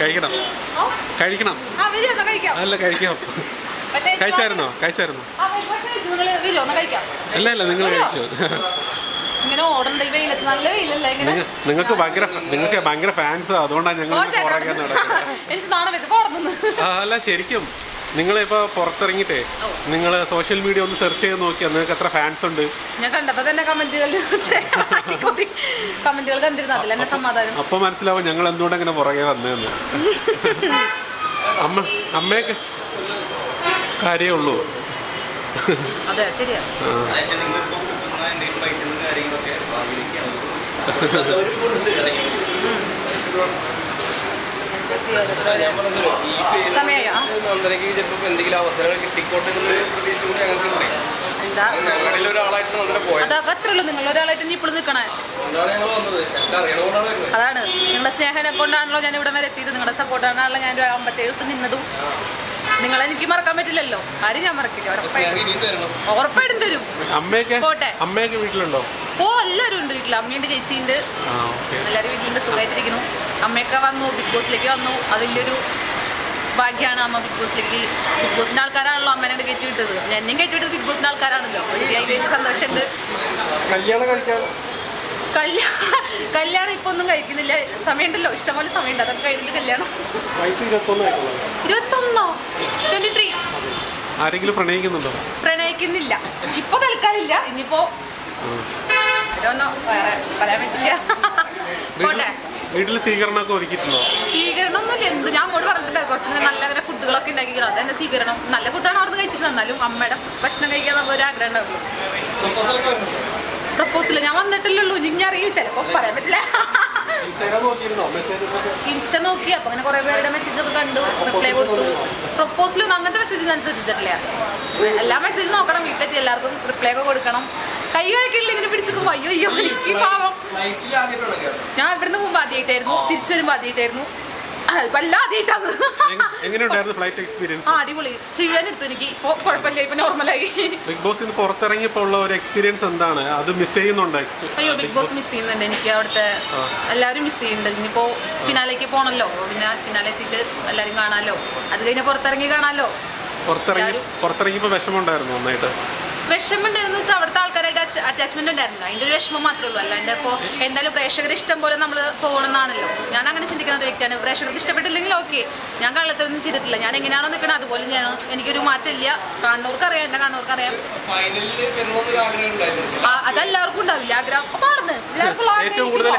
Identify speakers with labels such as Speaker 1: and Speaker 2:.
Speaker 1: കഴിക്കണം. കഴിക്കണം. അല്ല കഴിക്കാം. കഴിച്ചായിരുന്നോ? കഴിച്ചായിരുന്നോ? അല്ല അല്ല നിങ്ങൾ
Speaker 2: കഴിക്കോ.
Speaker 1: നിങ്ങൾക്ക് ഭയങ്കര നിങ്ങൾക്ക് ഭയങ്കര ഫാൻസ് അതുകൊണ്ടാണ് ഞങ്ങൾ അല്ല ശരിക്കും. നിങ്ങളിപ്പോ
Speaker 2: പുറത്തിറങ്ങിട്ടേ.
Speaker 1: നിങ്ങൾ സോഷ്യൽ മീഡിയ ഒന്ന് സെർച്ച് ചെയ്ത് നോക്കിയാൽ നിങ്ങൾക്ക് എത്ര ഫാൻസ് ഉണ്ട്.
Speaker 2: ഞാൻ കണ്ടപ്പോ തന്നെ കമന്റുകൾ കണ്ടിരുന്നു അതിൽ എന്നെ സമാധാനം.
Speaker 1: അപ്പൊ മനസ്സിലാവും ഞങ്ങൾ എന്തുകൊണ്ട് അങ്ങനെ പുറകെ വന്നതെന്ന് അമ്മ അമ്മയൊക്കെ കാര്യേ ഉള്ളൂ.
Speaker 2: അതെ ശരിയാ.
Speaker 3: കാര്യങ്ങളൊക്കെ
Speaker 4: ചിലപ്പോൾ എന്തെങ്കിലും അവസരങ്ങൾ കിട്ടിക്കോട്ടെ എന്നൊരു പ്രതീക്ഷ കൂടി ഞങ്ങൾക്ക് ഉണ്ട്.
Speaker 2: എന്താ?
Speaker 4: ഞങ്ങളിൽ ഒരാളായിട്ട് പോയത്.
Speaker 2: അതൊക്കെ നിങ്ങൾ ഒരാളായിട്ട് ഇനി ഇപ്പോൾ നിൽക്കണേ? അതാണ് നിങ്ങളുടെ സ്നേഹനെ കൊണ്ടാണല്ലോ ഞാൻ ഇവിടെ വരെ എത്തിയത്. നിങ്ങളുടെ സപ്പോർട്ടാണല്ലോ ഞാൻ ഒരു അമ്പത്തേഴ് ദിവസം നിന്നതും. നിങ്ങളെ എനിക്ക് മറക്കാൻ പറ്റില്ലല്ലോ. ആരും ഞാൻ മറക്കില്ല. ഉറപ്പായിട്ടും. തരും.
Speaker 1: അമ്മയൊക്കെ
Speaker 2: പോട്ടെ.
Speaker 1: അമ്മയൊക്കെ വീട്ടിലുണ്ടോ?
Speaker 2: ഓ എല്ലാവരും ഉണ്ട് വീട്ടിൽ അമ്മയുണ്ട് ചേച്ചിയുണ്ട്.
Speaker 1: ആ ഓക്കെ.
Speaker 2: എല്ലാവരും വീട്ടിലുണ്ട്. സുഖമായിട്ടിരിക്കുന്നു. അമ്മയൊക്കെ വന്നു ബിഗ് ബോസിലേക്ക് വന്നു. അത് വലിയൊരു ഭാഗ്യമാണ് അമ്മ ബിഗ് ബോസിലേക്ക് ബിഗ് ബോസിന്റെ ആൾക്കാരാണല്ലോ അമ്മേനെ കയറ്റി വിട്ടത് എന്നെയും കയറ്റി വിട്ടത് ബിഗ് ബോസിന്റെ ആൾക്കാരാണല്ലോ. അതിൽ വലിയ സന്തോഷമുണ്ട്.
Speaker 1: കല്യാണം കഴിക്കാൻ.
Speaker 2: കല്യാണം ഇപ്പൊ ഒന്നും കഴിക്കുന്നില്ല. സമയമുണ്ടല്ലോ. ഇഷ്ടംപോലെ സമയമുണ്ട്. അതൊക്കെ കഴിഞ്ഞിട്ട് കല്യാണം.
Speaker 1: ഇരുപത്തൊന്ന്
Speaker 2: ട്വന്റി ത്രീ
Speaker 1: ആരെങ്കിലും പ്രണയിക്കുന്നുണ്ടോ?
Speaker 2: പ്രണയിക്കുന്നില്ല. ഇപ്പൊ തൽക്കാലില്ല. ഇനിയിപ്പോ പറയാൻ പറ്റില്ല. പോട്ടെ.
Speaker 1: വീട്ടിൽ സ്വീകരണമൊക്കെ ഒരുക്കിയിട്ടുണ്ടോ?
Speaker 2: സ്വീകരണം ഒന്നുമില്ല എന്ത് ഞാൻ അങ്ങോട്ട് പറഞ്ഞിട്ടുണ്ട് കുറച്ച് നല്ല നല്ല ഫുഡുകളൊക്കെ ഉണ്ടാക്കിക്കണം? അതെന്നെ സ്വീകരണം. നല്ല ഫുഡാണ് അവിടെ കഴിച്ചിട്ട് എന്നാലും അമ്മയുടെ ഭക്ഷണം കഴിക്കാൻ ഒരു ആഗ്രഹം ഉണ്ടാവുള്ളൂ. പ്രപ്പോസൽ ഞാൻ വന്നിട്ടില്ലല്ലോ ഇനി അറിയില്ല. ചിലപ്പോ പറയാൻ പറ്റില്ല. ഇൻസ്റ്റ നോക്കി. അപ്പൊ അങ്ങനെ കുറെ പേരുടെ മെസ്സേജ് ഒക്കെ കണ്ടു. റിപ്ലൈ കൊടുത്തു. പ്രപ്പോസലൊന്നും അങ്ങനത്തെ മെസ്സേജ് ഞാൻ ശ്രദ്ധിച്ചിട്ടില്ല. എല്ലാ മെസ്സേജ് നോക്കണം. വീട്ടിലെത്തി എല്ലാവർക്കും റിപ്ലൈ ഒക്കെ കൊടുക്കണം. കൈ കഴിക്കില്ല ഇങ്ങനെ പിടിച്ചു അയ്യോ അയ്യോ എനിക്ക് പാവം. ഞാൻ ഇവിടുന്ന് മുമ്പ് ആദ്യമായിട്ടായിരുന്നു തിരിച്ചു വരുമ്പോ ആദ്യമായിട്ടായിരുന്നു. അടിപൊളി. ചെയ്യാനെടുത്തു എനിക്ക്. ഇപ്പൊ കുഴപ്പമില്ല ഇപ്പൊ നോർമലായി
Speaker 1: ബിഗ് ബോസ് നിന്ന് പുറത്തിറങ്ങിയപ്പോൾ ഉള്ള ഒരു എക്സ്പീരിയൻസ് എന്താണ്? അത് മിസ് ചെയ്യുന്നുണ്ടോ?
Speaker 2: അയ്യോ ബിഗ് ബോസ് മിസ് ചെയ്യുന്നുണ്ട്. എനിക്ക് അവിടുത്തെ എല്ലാവരും മിസ് ചെയ്യുന്നുണ്ട്. ഇനിയിപ്പോ ഫിനാലേക്ക് പോണല്ലോ. പിന്നെ ഫിനാലെ എത്തിയിട്ട് എല്ലാരും കാണാലോ. അത് കഴിഞ്ഞാൽ പുറത്തിറങ്ങി കാണാലോ.
Speaker 1: പുറത്തിറങ്ങി പുറത്തിറങ്ങിയപ്പോ വിഷമമുണ്ടായിരുന്നു നന്നായിട്ട്.
Speaker 2: വിഷമമുണ്ടെന്ന് വെച്ചാൽ അവിടുത്തെ ആൾക്കാരായിട്ട് അറ്റാച്ച്മെന്റ് ഉണ്ടായിരുന്നില്ല. അതിന്റെ ഒരു വിഷമം മാത്രമേ ഉള്ളൂ. അല്ലാണ്ട് ഇപ്പോൾ എന്തായാലും പ്രേക്ഷകർ ഇഷ്ടം പോലെ നമ്മൾ പോകണമെന്നാണല്ലോ ഞാൻ അങ്ങനെ ചിന്തിക്കുന്ന ഒരു വ്യക്തിയാണ്. പ്രേക്ഷകർക്ക് ഇഷ്ടപ്പെട്ടില്ലെങ്കിൽ ഓക്കെ ഞാൻ കള്ളത്തിലൊന്നും ചെയ്തിട്ടില്ല. ഞാൻ എങ്ങനെയാണോ നിൽക്കുന്നത് അതുപോലെ ഞാൻ എനിക്കൊരു മാറ്റമില്ല. കാണുന്നവർക്ക് അറിയാം. എന്റെ കാണുന്നവർക്ക് അറിയാം.
Speaker 4: ആഗ്രഹം ഉണ്ടായിരുന്നു.
Speaker 2: ആ, അതെല്ലാവർക്കും ഉണ്ടാവില്ല. ആഗ്രഹം പാടുന്നു എല്ലാവർക്കും